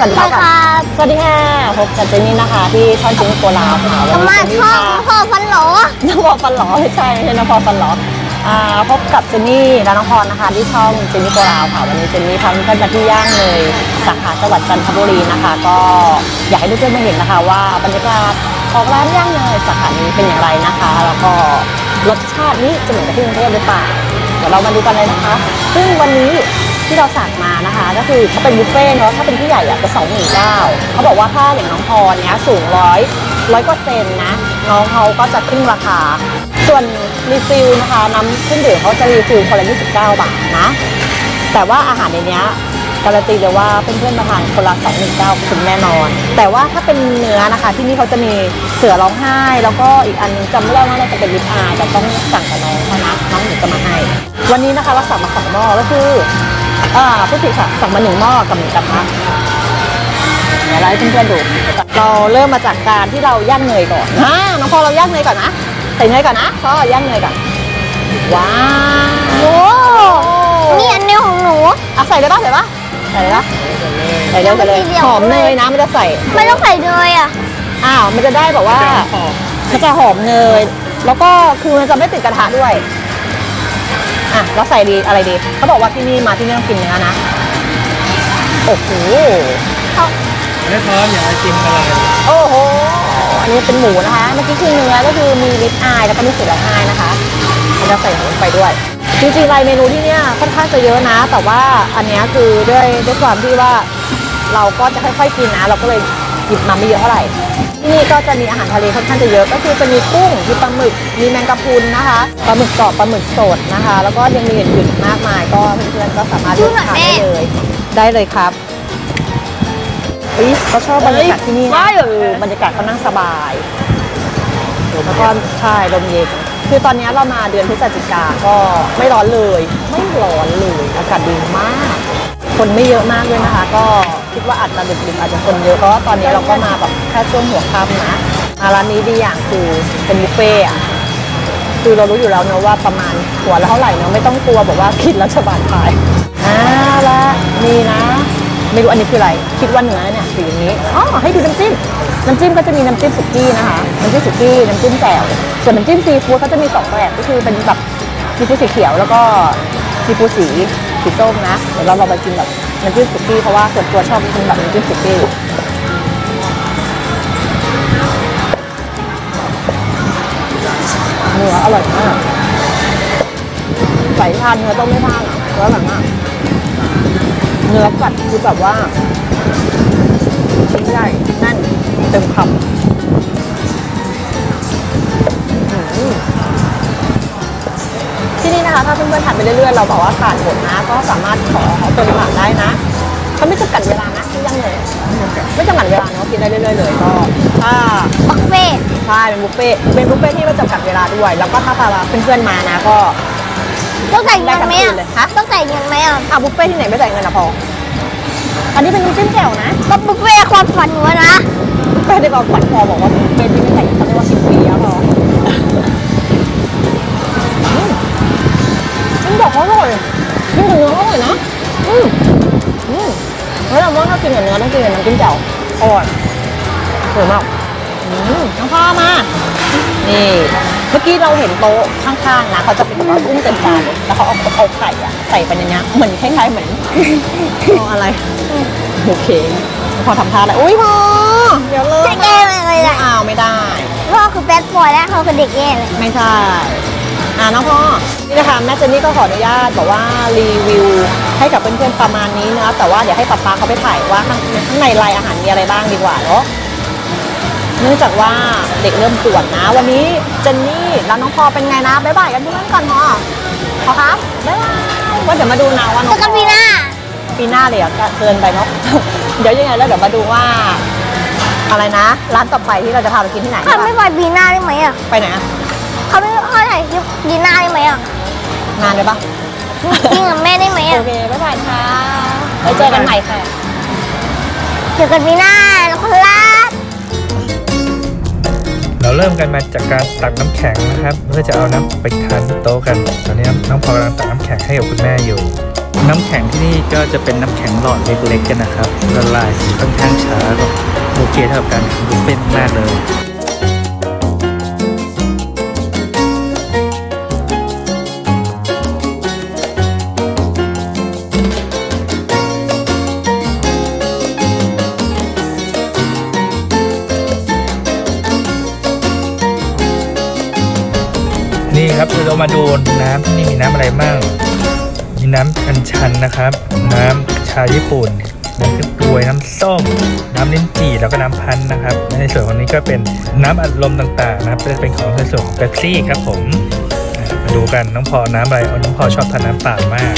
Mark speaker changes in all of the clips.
Speaker 1: สวัสดี
Speaker 2: ใช่
Speaker 1: ค่ะ
Speaker 2: ครับ
Speaker 1: สวัสดีค่ะ พบกับเจนนี่นะคะ ที่ช่องจิงโกลาวค่ะ
Speaker 2: อาม่า
Speaker 1: เจนนี่
Speaker 2: ชอบ
Speaker 1: ค่ะ
Speaker 2: พ่อฟันหลอ
Speaker 1: น้องพอฟันหลอไม่ใช่ไม่ใช่น้องพอฟันหลออ่าพบกับเจนนี่และน้องพรนะคะ ที่ช่องเจนนี่โกลาวค่ะ วันนี้เจนนี่พาเพื่อนๆมาที่ย่างเลยสาขาจังหวัดจันทบุรีนะคะ ก็อยากให้เพื่อนๆมาเห็นนะคะ ว่าบรรยากาศของร้านย่างเนยสาขานี้เป็นอย่างไรนะคะ แล้วก็รสชาตินี้จะเหมือนกับที่กรุงเทพหรือเปล่าเดี๋ยวเรามาดูกันเลยนะคะ ซึ่งวันนี้ ที่เราสั่งมานะคะ ก็คือถ้าเป็นบุฟเฟ่ต์เนาะถ้าเป็นผู้ใหญ่อะจะสองหมื่นเก้าเขาบอกว่าถ้าอย่างน้องพรเนี้ยสูงร้อยร้อยกว่าเซนนะ น้องเขาก็จะครึ่งราคา ส่วนรีฟิลนะคะน้ำเครื่องดื่มเขาจะรีฟิลคนละ29 บาทนะ แต่ว่าอาหารในเนี้ยการันตีเลยว่าเพื่อนๆมาทานคนละ219คุ้มแน่นอน แต่ว่าถ้าเป็นเนื้อนะคะ ที่นี่เขาจะมีเสือร้องไห้ แล้วก็อีกอันจำไม่ได้ว่าน่าจะเป็นลิปอายแต่ต้องสั่งกับน้องเขานะน้องหนูจะมาให้ วันนี้นะคะเราสั่งมาสองหม้อก็คือ อ่าผู้ผิดค่ะสั่งมาหนึ่งหม้อกับหนึ่งกระทะเดี๋ยวเราให้เพื่อนๆดู เราเริ่มมาจากการที่เราย่างเนยก่อนอ่าน้องพอเราย่างเนยก่อนนะใส่เนยก่อนนะพอย่างเนยก่อนว้าว
Speaker 2: โอ้นี่อันนี้ของหนู
Speaker 1: อะใส่เลยปะใส่ปะใส่เลยปะใส่เลยใส่เลย
Speaker 2: ยังไม่ได้เรียง
Speaker 1: หอมเนยนะมันจะใส่
Speaker 2: ไม่ต้องใส่เลยอะ
Speaker 1: อ้าวมันจะได้แบบว่ามันจะหอมเนย แล้วก็คือมันจะไม่ติดกระทะด้วย อะเราใส่ดีอะไรดีเขาบอกว่าที่นี่มาที่นี่ต้องกินเนื้อนะโอ้โห
Speaker 3: ไม่พร้อมอย่าชิมอะไร
Speaker 1: โอ้โหอันนี้เป็นหมูนะคะเมื่อกี้คือเนื้อก็คือมีลิปอายแล้วก็มีสือร้องไห้นะคะมันจะใส่หมูลงไปด้วยจริงๆรายเมนูที่เนี่ยค่อนข้างจะเยอะนะ แต่ว่าอันเนี้ยคือด้วยด้วยความที่ว่าเราก็จะค่อยๆกินนะ เราก็เลย หยิบมาไม่เยอะเท่าไหร่ที่นี่ก็จะมีอาหารทะเลค่อนข้างจะเยอะ ก็คือจะมีกุ้งมีปลาหมึกมีแมงกะพรุนนะคะปลาหมึกกรอบปลาหมึกสดนะคะ แล้วก็ยังมีอื่นๆอีกมากมาย ก็เพื่อนๆก็สามารถเลือกทานได้เลย ได้เลยครับอุ๊ยเขาชอบบรรยากาศที่นี่นะคือบรรยากาศเขานั่งสบายแล้วก็ใช่ลมเย็นคือตอนนี้เรามาเดือนพฤศจิกาก็ไม่ร้อนเลย ไม่ร้อนเลย อากาศดีมาก คนไม่เยอะมากเลยนะคะ ก็ คิดว่าอาจจะดึกๆอาจจะคนเยอะเพราะว่าตอนนี้เราก็มาแบบแค่ช่วงหัวค่ำนะอะร้านนี้ดีอย่างคือเป็นบุฟเฟ่ต์อะคือเรารู้อยู่แล้วเนะว่าประมาณหัวละเท่าไหร่เนอะไม่ต้องกลัวบอกว่าคิดแล้วจะบาดทายอ่าละนี่นะ ไม่รู้อันนี้คืออะไรคิดว่าเนื้อเนี่ยสีนี้อ๋อให้ดูน้ำจิ้มน้ำจิ้มก็จะมีน้ำจิ้มสุกี้นะคะน้ำจิ้มสุกี้น้ำจิ้มแจ่วส่วนน้ำจิ้มซีฟู้ดเขาจะมีสองแบบก็คือเป็นแบบซีฟู้ดสีเขียวแล้วก็ซีฟู้ดสีสีส้มนะเดี๋ยวเราลองไปกินแบบ น้ำจิ้มสุกี้เพราะว่าส่วนตัวชอบกินแบบน้ำจิ้มสุกี้เนื้ออร่อยมากใส่ทานเนื้อต้องไม่พลาดอะเนื้ออร่อยมากเนื้อกัดคือแบบว่าชิ้นใหญ่แน่นเต็มคำที่นี่นะคะถ้าเพื่อนๆทานไปเรื่อยๆเราบอกว่าทานหมดนะ ก็สามารถขอขอปริมาณได้นะ กัดเวลาเนาะกินได้เรื่อยๆเลยก็ถ้า
Speaker 2: บัฟเฟ่ต์
Speaker 1: ใช่เป็นบุฟเฟ่ต์เป็นบุฟเฟ่ต์ที่ไม่จำกัดเวลาด้วย แล้วก็ถ้าพาเพื่อนๆมานะก็
Speaker 2: ต้องใส่เงินไหม
Speaker 1: ได้ทั้งคืนเลยฮะ
Speaker 2: อะต้องใส่เงินไหมอะ
Speaker 1: อะบุฟเฟ่ต์ที่ไหนไม่จ่ายเงินนะพออันนี้เป็นน้ำจิ้มแจ่วนะ
Speaker 2: ก็บุฟเฟ่ต์ความฝันหนูอะนะ
Speaker 1: ก็ได้บอกขวัญพอบอกว่าเป็นที่ไม่แต่งเขาเรียกว่าสิบปีแล้วพออืมบอกเขาอร่อยกินกับเนื้ออร่อยนะอืมอืมแล้วเราว่าถ้ากินกับเนื้อต้องกินกับน้ำจิ้มแจ่วอร่อย สวยมากอืมน้องพ่อมา นี่ เมื่อกี้เราเห็นโต๊ะข้างๆนะเขาจะเป็นแบบว่ากุ้งเต็มจานเลยแล้วเขาเอาเอาไข่อะใส่ไปในเนี้ยเหมือนคล้ายๆเหมือนเอาอะไร โอเค พอทำท่าอะไรอุ้ยพอเดี๋ยวเลิก
Speaker 2: เด็กเองเลย
Speaker 1: ไม่
Speaker 2: แหละ
Speaker 1: เอาไม่ได้
Speaker 2: พ่อคือแบดบอยและเขาคือเด็กเองเลย
Speaker 1: ไม่ใช่อ่าน้องพ่อนี่นะคะแม่เจนนี่ก็ขออนุญาตบอกว่ารีวิวให้กับเพื่อนๆประมาณนี้นะคะแต่ว่าเดี๋ยวให้ป๊าป๊าเขาไปถ่ายว่าข้างข้างในรายอาหารมีอะไรบ้างดีกว่าเนาะ เนื่องจากว่าเด็กเริ่มตรวจนะ วันนี้เจนนี่แล้วน้องพอเป็นไงนะบ๊ายบายกันเพื่อนก่อนพอพอครับบ๊ายบายว่าเดี๋ยวมาดูนะว่าน้อง
Speaker 2: เจอกันปีหน้า
Speaker 1: ปีหน้าเลยอะเกินไปเนาะเดี๋ยวยังไงแล้วเดี๋ยวมาดูว่า อะไรนะ ร้านต่อไปที่เราจะพาไปกินที่ไหน
Speaker 2: เขาไม่ไปปีหน้าได้ไหมอะ
Speaker 1: ไปไหนอะ
Speaker 2: เขาไม่เขาไหนปีหน้าได้ไหมอะ
Speaker 1: นานเลยปะ
Speaker 2: จริงกับแม่ได้ไหม
Speaker 1: โอ
Speaker 2: อะ
Speaker 1: เคบ๊ายบายค่ะไว้เจอกันใหม่ค่ะ
Speaker 2: เจอกันปีหน้าแล้วก็ลาด
Speaker 3: เราเริ่ มกันมาจากการตักน้ำแข็งนะครับ เพื่อจะเอาน้ำไปทานที่โต๊ะกัน ตอนนี้น้องพอกำลังตักน้ำแข็งให้กับคุณแม่อยู่ น้ำแข็งที่นี่ก็จะเป็นน้ำแข็งหลอดเล็กๆกันนะครับละลายค่อนข้างช้าก็โอเคเท่ากับการบุฟเฟ่ต์มากเลย มาดูน้ำที่นี่มีน้ำอะไรบ้างมีน้ำอัญชันนะครับ น้ำชาญี่ปุ่นน้ำกระตวยน้ำส้ม น้ำลิ้นจี่แล้วก็น้ำพันนะครับ ในส่วนของนี้ก็เป็นน้ำอัดลมต่างๆนะครับจะเป็นของในส่วนของเป๊ปซี่ครับผมมาดูกันน้องพอน้ำอะไรเอาน้องพอชอบทานน้ำเปล่ามาก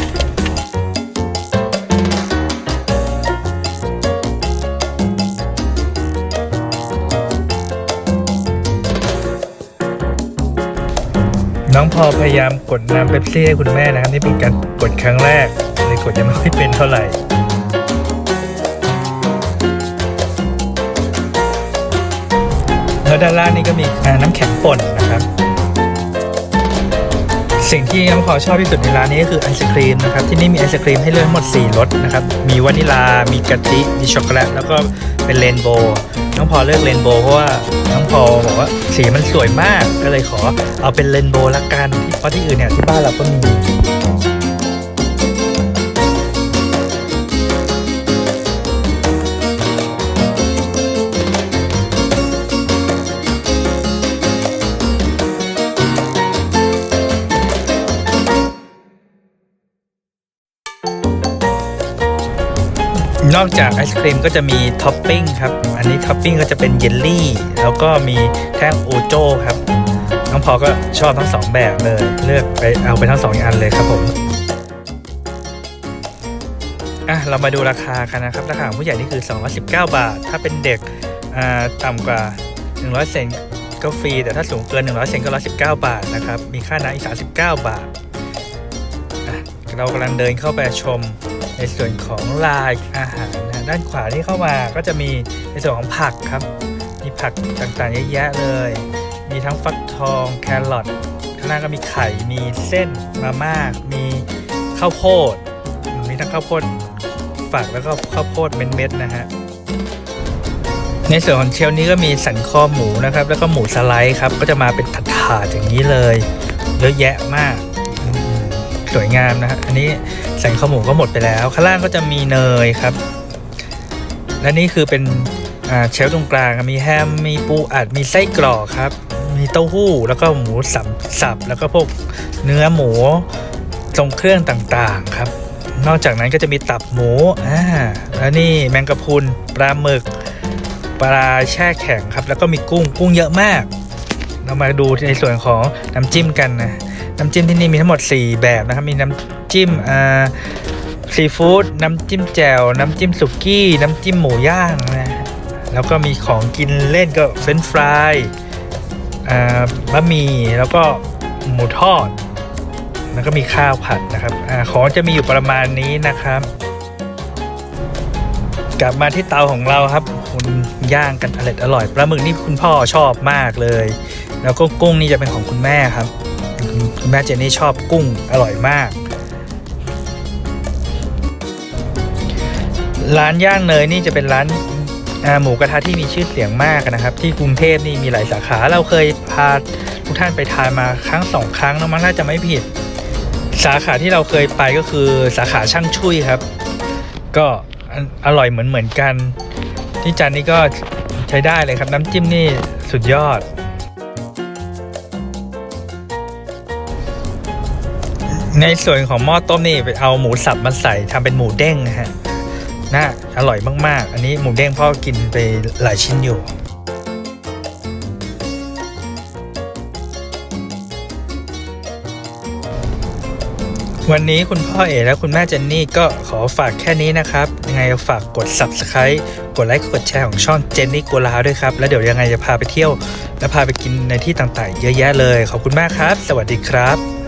Speaker 3: องพอพยายามกดน้ำเป๊ปซี่ให้คุณแม่นะครับนี่เป็นการกดครั้งแรกเลยกดยังไม่ค่อยเป็นเท่าไหร่แล้วด้านล่างนี่ก็มีน้ำแข็งป่นนะครับ สิ่งที่น้องพอชอบที่สุดในร้านนี้ก็คือไอศครีมนะครับที่นี่มีไอศครีมให้เลือกทั้งหมด 4รสนะครับมีวานิลา มีกะทิ มีช็อกโกแลตแล้วก็เป็นเรนโบว์ น้องพอเลือกเรนโบว์เพราะว่าน้องพอบอกว่าสีมันสวยมากก็เลยขอเอาเป็นเรนโบว์ละกันเพราะที่อื่นเนี่ยที่บ้านเราก็มี นอกจากไอศครีมก็จะมีท็อปปิ้งครับ อันนี้ท็อปปิ้งก็จะเป็นเยลลี่ แล้วก็มีแท่งโอโจครับ น้องพอก็ชอบทั้งสองแบบเลย เลือกไปเอาไปทั้งสองอันเลยครับผมอะเรามาดูราคากันนะครับ ราคาของผู้ใหญ่นี่คือ 219 บาท ถ้าเป็นเด็กอ่าต่ำกว่า 100 เซนก็ฟรี แต่ถ้าสูงเกิน 100 เซนก็ 119 บาทนะครับ มีค่าน้ำอีก 39 บาทอะเรากำลังเดินเข้าไปชม ในส่วนของลายอาหารนะด้านขวาที่เข้ามาก็จะมีในส่วนของผักครับ มีผักต่างๆเยอะแยะเลย มีทั้งฟักทองแครอทข้างหน้าก็มีไข่มีเส้นมาม่ามีข้าวโพด มีทั้งข้าวโพดฝักแล้วก็ข้าวโพดเม็ดๆนะฮะในส่วนของเชลนี้ก็มีสันคอหมูนะครับ แล้วก็หมูสไลด์ครับ ก็จะมาเป็นถาดๆอย่างนี้เลย เยอะแยะมาก สวยงามนะฮะอันนี้สันคอหมูก็หมดไปแล้ว ข้างล่างก็จะมีเนยครับ และนี่คือเป็นเชลตรงกลางมีแฮมมีปูอัดมีไส้กรอกครับ มีเต้าหู้แล้วก็หมูสับสับแล้วก็พวกเนื้อหมูทรงเครื่องต่างๆครับ นอกจากนั้นก็จะมีตับหมูอ่าแล้วนี่แมงกะพรุนปลาหมึกปลาแช่แข็งครับ แล้วก็มีกุ้งกุ้งเยอะมาก เรามาดูในส่วนของน้ำจิ้มกันนะ น้ำจิ้มที่นี่มีทั้งหมด 4 แบบนะครับ มีน้ำจิ้มอ่าซีฟู้ดน้ำจิ้มแจ่วน้ำจิ้มสุกี้ น้ำจิ้มหมูย่างนะแล้วก็มีของกินเล่นก็เฟรนช์ฟรายอ่าบะหมี่แล้วก็หมูทอด แล้วก็มีข้าวผัดนะครับอาของจะมีอยู่ประมาณนี้นะครับ กลับมาที่เตาของเราครับคุณย่างกันอร่อยอร่อยปลาหมึกนี่คุณพ่อชอบมากเลย แล้วก็กุ้งนี่จะเป็นของคุณแม่ครับ แม่เจนนี่ชอบกุ้งอร่อยมาก ร้านย่างเนยนี่จะเป็นร้านาหมูกระทะที่มีชื่อเสียงมากนะครับ ที่กรุงเทพนี่มีหลายสาขาเราเคยพาทุกท่านไปทานมาครั้งสองครั้งแล้วมั้งน่าจะไม่ผิด สาขาที่เราเคยไปก็คือสาขาช่างชุยครับ ก็อร่อยเหมือนเหมือนกันที่จานนี้ก็ใช้ได้เลยครับ น้ำจิ้มนี่สุดยอด ในส่วนของหม้อต้มนี่ไปเอาหมูสับมาใส่ทำเป็นหมูเด้งนะฮะน่าอร่อยมากๆ อันนี้หมูเด้งพ่อกินไปหลายชิ้นอยู่วันนี้คุณพ่อเอ๋และคุณแม่เจนนี่ก็ขอฝากแค่นี้นะครับ ยังไงฝากกด subscribe กดไลค์กดแชร์ของช่องเจนนี่กัวลาด้วยครับ แล้วเดี๋ยวยังไงจะพาไปเที่ยว และพาไปกินในที่ต่างๆ เยอะแยะเลย ขอบคุณมากครับ สวัสดีครับ